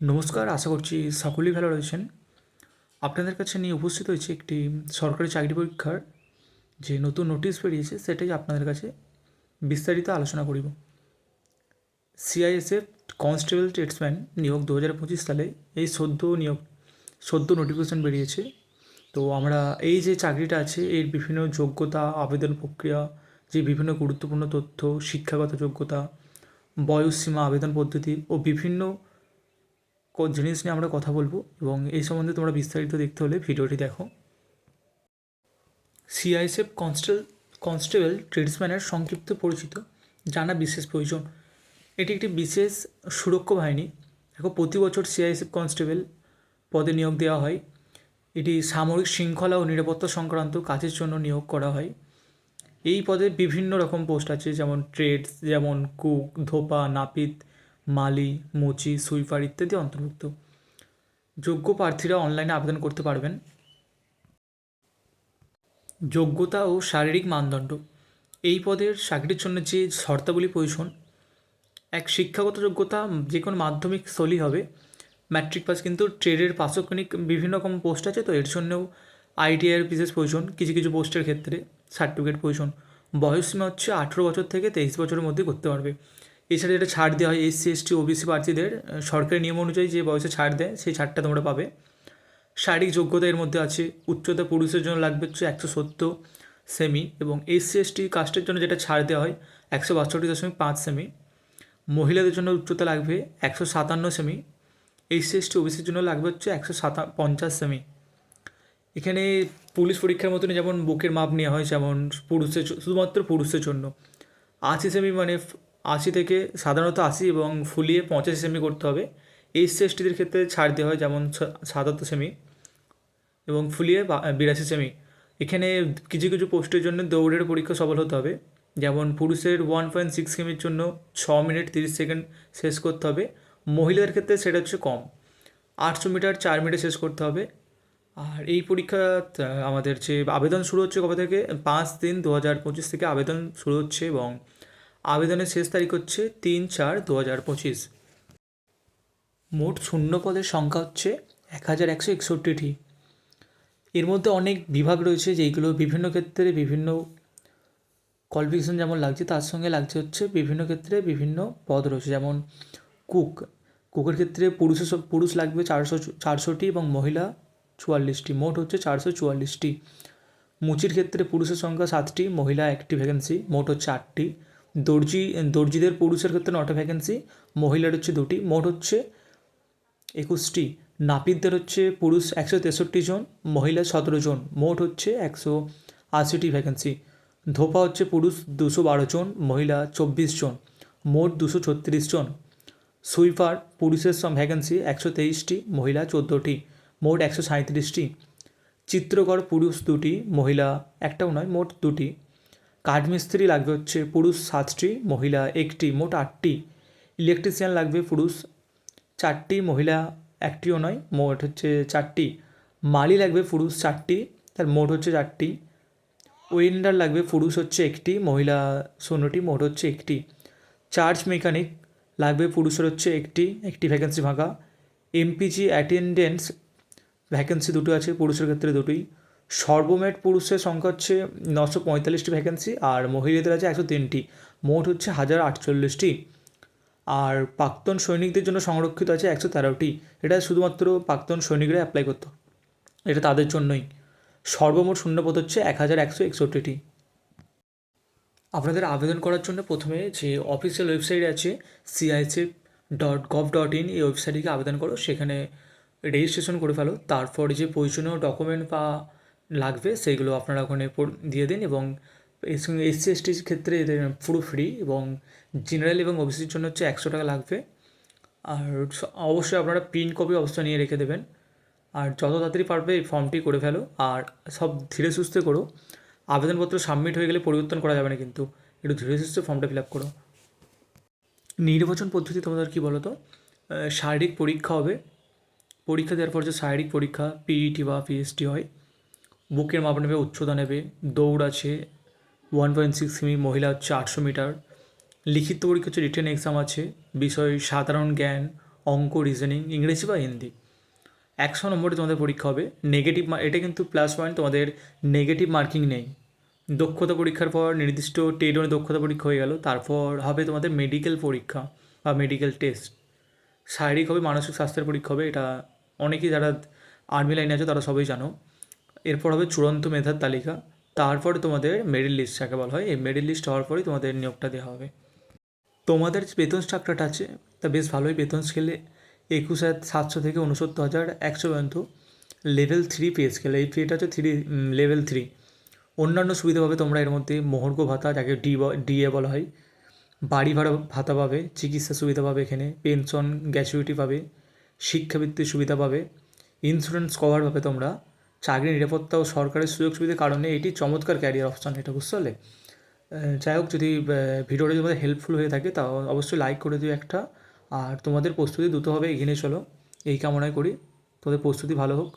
নমস্কার, আশা করছি সকলেই ভালো রয়েছেন। আপনাদের কাছে নিয়ে উপস্থিত হয়েছে একটি সরকারি চাকরি পরীক্ষার যে নতুন নোটিশ বেরিয়েছে, সেটাই আপনাদের কাছে বিস্তারিত আলোচনা করিব। সিআইএসএফ কনস্টেবল ট্রেডসম্যান নিয়োগ দু হাজার পঁচিশ সালে এই সদ্য নিয়োগ, সদ্য নোটিফিকেশন বেরিয়েছে। তো আমরা এই যে চাকরিটা আছে, এর বিভিন্ন যোগ্যতা, আবেদন প্রক্রিয়া, যে বিভিন্ন গুরুত্বপূর্ণ তথ্য, শিক্ষাগত যোগ্যতা, বয়সসীমা, আবেদন পদ্ধতি ও বিভিন্ন ক- জিনিস নিয়ে আমরা কথা বলব এবং এই সম্বন্ধে তোমরা বিস্তারিত দেখতে হলে ভিডিওটি দেখো। সিআইএসএফ কনস্টেবল কনস্টেবল ট্রেডসম্যানের সংক্ষিপ্ত পরিচিত, জানা বিশেষ প্রয়োজন। এটি একটি বিশেষ সুরক্ষা বাহিনী। দেখো, প্রতি বছর সিআইএসএফ কনস্টেবল পদে নিয়োগ দেওয়া হয়। এটি সামরিক শৃঙ্খলা ও নিরাপত্তা সংক্রান্ত কাজের জন্য নিয়োগ করা হয়। এই পদে বিভিন্ন রকম পোস্ট আছে, যেমন ট্রেডস যেমন কুক ধোপা, নাপিত মালি, মুচি, সুইপার ইত্যাদি অন্তর্ভুক্ত। যোগ্য প্রার্থীরা অনলাইনে আবেদন করতে পারবেন। যোগ্যতা ও শারীরিক মানদণ্ড। এই পদের চাকরির জন্য যে শর্তাবলী প্রয়োজন, এক শিক্ষাগত যোগ্যতা যে কোনো মাধ্যমিক স্থলই হবে। ম্যাট্রিক পাস কিন্তু ট্রেডের পাশাপাশি বিভিন্ন রকম পোস্ট আছে, তো এর জন্যও আইটিআইয়ের বিশেষ প্রয়োজন, কিছু কিছু পোস্টের ক্ষেত্রে সার্টিফিকেট প্রয়োজন। বয়সসীমা হচ্ছে আঠেরো বছর থেকে তেইশ বছরের মধ্যে করতে পারবে। এছাড়া যেটা ছাড় দেওয়া হয় এসসি এসটি ওবিসি প্রার্থীদের সরকারি নিয়ম অনুযায়ী যে বয়সে ছাড় দেয়, সেই ছাড়টা তোমরা পাবে। শারীরিক যোগ্যতা এর মধ্যে আছে, উচ্চতা পুরুষের জন্য লাগবে হচ্ছে একশো সত্তর সেমি এবং এসসি এসটি কাস্টের জন্য যেটা ছাড় দেওয়া হয় একশো বাষট্টি দশমিক পাঁচ সেমি। মহিলাদের জন্য উচ্চতা লাগবে একশো সাতান্ন সেমি। এসসি এসটি ওবিসির জন্য লাগবে হচ্ছে একশো সাতা পঞ্চাশ সেমি। এখানে পুলিশ পরীক্ষার মতনই যেমন বুকের মাপ নেওয়া হয়, যেমন পুরুষের শুধুমাত্র পুরুষের জন্য। আশি সেমি মানে আশি থেকে সাধারণত আশি এবং ফুলিয়ে পঁচাশি সেমি করতে হবে। এসসি এসটিদের ক্ষেত্রে ছাড় দেওয়া হয় যেমন সাতাত্তর সেমি এবং ফুলিয়ে বিরাশি সেমি। এখানে কিছু কিছু পোস্টের জন্য দৌড়ের পরীক্ষা সফল হতে হবে। যেমন পুরুষের ওয়ান পয়েন্ট সিক্স সেমির জন্য ছ মিনিট তিরিশ সেকেন্ড শেষ করতে হবে। মহিলাদের ক্ষেত্রে সেটা হচ্ছে কম। আটশো মিটার চার মিনিটে শেষ করতে হবে। আর এই পরীক্ষা আমাদের যে আবেদন শুরু হচ্ছে কবে থেকে? পাঁচ তিন দু হাজার পঁচিশ থেকে আবেদন শুরু হচ্ছে এবং আবেদনের শেষ তারিখ হচ্ছে তিন চার দু হাজার পঁচিশ। মোট শূন্য পদের সংখ্যা হচ্ছে এক হাজার একশো একষট্টিটি। এর মধ্যে অনেক বিভাগ রয়েছে যেইগুলো বিভিন্ন ক্ষেত্রে বিভিন্ন কোয়ালিফিকেশন যেমন লাগছে, তার সঙ্গে লাগছে হচ্ছে বিভিন্ন ক্ষেত্রে বিভিন্ন পদ রয়েছে, যেমন কুক। কুকের ক্ষেত্রে পুরুষের সব, পুরুষ লাগবে চারশো, চারশোটি এবং মহিলা চুয়াল্লিশটি। মোট হচ্ছে চারশো চুয়াল্লিশটি। মুচির ক্ষেত্রে পুরুষের সংখ্যা সাতটি, মহিলা একটি ভ্যাকেন্সি মোট হচ্ছে আটটি। দর্জি, দর্জিদের পুরুষের ক্ষেত্রে নটা ভ্যাকেন্সি মহিলার হচ্ছে দুটি। মোট হচ্ছে একুশটি। নাপিতদের হচ্ছে পুরুষ একশো তেষট্টি জন, মহিলা সতেরো জন। মোট হচ্ছে একশো আশিটি ভ্যাকেন্সি ধোপা হচ্ছে পুরুষ দুশো বারো জন, মহিলা চব্বিশ জন। মোট দুশো ছত্রিশ জন। সুইপার পুরুষের ভ্যাকেন্সি একশো তেইশটি, মহিলা চোদ্দোটি। মোট একশো সাঁত্রিশটি চিত্রকর পুরুষ দুটি, মহিলা একটাও নয়, মোট দুটি। কাঠমিস্ত্রি লাগবে হচ্ছে পুরুষ সাতটি, মহিলা একটি, মোট আটটি। ইলেকট্রিশিয়ান লাগবে পুরুষ চারটি, মহিলা একটিও নয়, মোট হচ্ছে চারটি। মালি লাগবে পুরুষ চারটি, তার মোট হচ্ছে চারটি। ওয়েন্ডার লাগবে পুরুষ হচ্ছে একটি, মহিলা শূন্যটি, মোট হচ্ছে একটি। চার্জ মেকানিক লাগবে পুরুষের হচ্ছে একটি একটি ভ্যাকেন্সি ফাঁকা। এমপিজি অ্যাটেন্ডেন্স ভ্যাকেন্সি দুটো আছে, পুরুষের ক্ষেত্রে দুটোই। সর্বমেট পুরুষের সংখ্যা হচ্ছে নশো পঁয়তাল্লিশটি ভ্যাকেন্সি আর মহিলাদের আছে একশো তিনটি। মোট হচ্ছে হাজার আটচল্লিশটি। আর প্রাক্তন সৈনিকদের জন্য সংরক্ষিত আছে একশো তেরোটি। এটা শুধুমাত্র প্রাক্তন সৈনিকরা অ্যাপ্লাই করতো। এটা তাদের জন্যই। সর্বমোট শূন্যপদ হচ্ছে এক হাজার একশো একষট্টিটি। আপনাদের আবেদন করার জন্য প্রথমে যে অফিসিয়াল ওয়েবসাইট আছে CICF dot gov dot in এই ওয়েবসাইটে আবেদন করো। সেখানে রেজিস্ট্রেশন করে ফেলো। তারপর যে প্রয়োজনীয় ডকুমেন্ট বা লাগবে, সেইগুলো আপনারা ওখানে দিয়ে দিন এবং এসসি এসটির ক্ষেত্রে এদের পুরো ফ্রি এবং জেনারেল এবং ওবিসির জন্য হচ্ছে একশো টাকা লাগবে। আর অবশ্যই আপনারা প্রিন্ট কপি অবস্থা নিয়ে রেখে দেবেন। আর যত তাড়াতাড়ি পারবে এই ফর্মটি করে ফেলো। আর সব ধীরে সুস্থে করো। আবেদনপত্র সাবমিট হয়ে গেলে পরিবর্তন করা যাবে না কিন্তু। একটু ধীরে সুস্থে ফর্মটা ফিল আপ করো। নির্বাচন পদ্ধতি তোমাদের কী বলো তো শারীরিক পরীক্ষা হবে। পরীক্ষা দেওয়ার পর যে শারীরিক পরীক্ষা পিইটি বা পিএসটি হয়। বুকের মাপ নেবে, উচ্চতা নেবে, দৌড় আছে ওয়ান পয়েন্ট সিক্স সেমি মহিলা হচ্ছে আটশো মিটার। লিখিত পরীক্ষা হচ্ছে রিটেন এক্সাম আছে, বিষয় সাধারণ জ্ঞান, অঙ্ক রিজনিং ইংরেজি বা হিন্দি। একশো নম্বরে তোমাদের পরীক্ষা হবে নেগেটিভ এটা কিন্তু প্লাস পয়েন্ট তোমাদের নেগেটিভ মার্কিং নেই। দক্ষতা পরীক্ষার পর নির্দিষ্ট টেডনে দক্ষতা পরীক্ষা হয়ে গেল, তারপর হবে তোমাদের মেডিকেল পরীক্ষা বা মেডিকেল টেস্ট শারীরিক হবে, মানসিক স্বাস্থ্যের পরীক্ষা হবে, এটা অনেকেই যারা আর্মি লাইনে আছে, তারা সবাই জানো। এরপর হবে চূড়ান্ত মেধার তালিকা। তারপরে তোমাদের মেরিট লিস্ট যাকে বলা হয়, এই মেরিট লিস্ট হওয়ার পরেই তোমাদের নিয়োগটা দেওয়া হবে। তোমাদের বেতন স্ট্রাকচারটা আছে, তা বেশ ভালোই বেতন স্কেলে একুশ হাজার সাতশো থেকে উনসত্তর হাজার একশো পর্যন্ত লেভেল থ্রি পে স্কেল এই পেটা হচ্ছে থ্রি লেভেল থ্রি অন্যান্য সুবিধা পাবে তোমরা এর মধ্যে মহর্ঘ ভাতা, যাকে ডি ডিএ বলা হয়। বাড়ি ভাড়া ভাতা পাবে, চিকিৎসা সুবিধা পাবে এখানে পেনশন গ্র্যাচুইটি পাবে, শিক্ষাবৃত্তির সুবিধা পাবে। ইন্স্যুরেন্স কভার পাবে তোমরা। চাকরি নিরাপত্তা ও সরকারের সুযোগ সুবিধার কারণে এটি চমৎকার ক্যারিয়ার অপশন এটা বুঝতে পারলে। যাই হোক, যদি ভিডিওটা তোমাদের হেল্পফুল হয়ে থাকে তা অবশ্যই লাইক করে দিও একটা। আর তোমাদের প্রস্তুতি দ্রুত হবে এগিয়ে চলো। এই কামনাই করি। তোমাদের প্রস্তুতি ভালো হোক।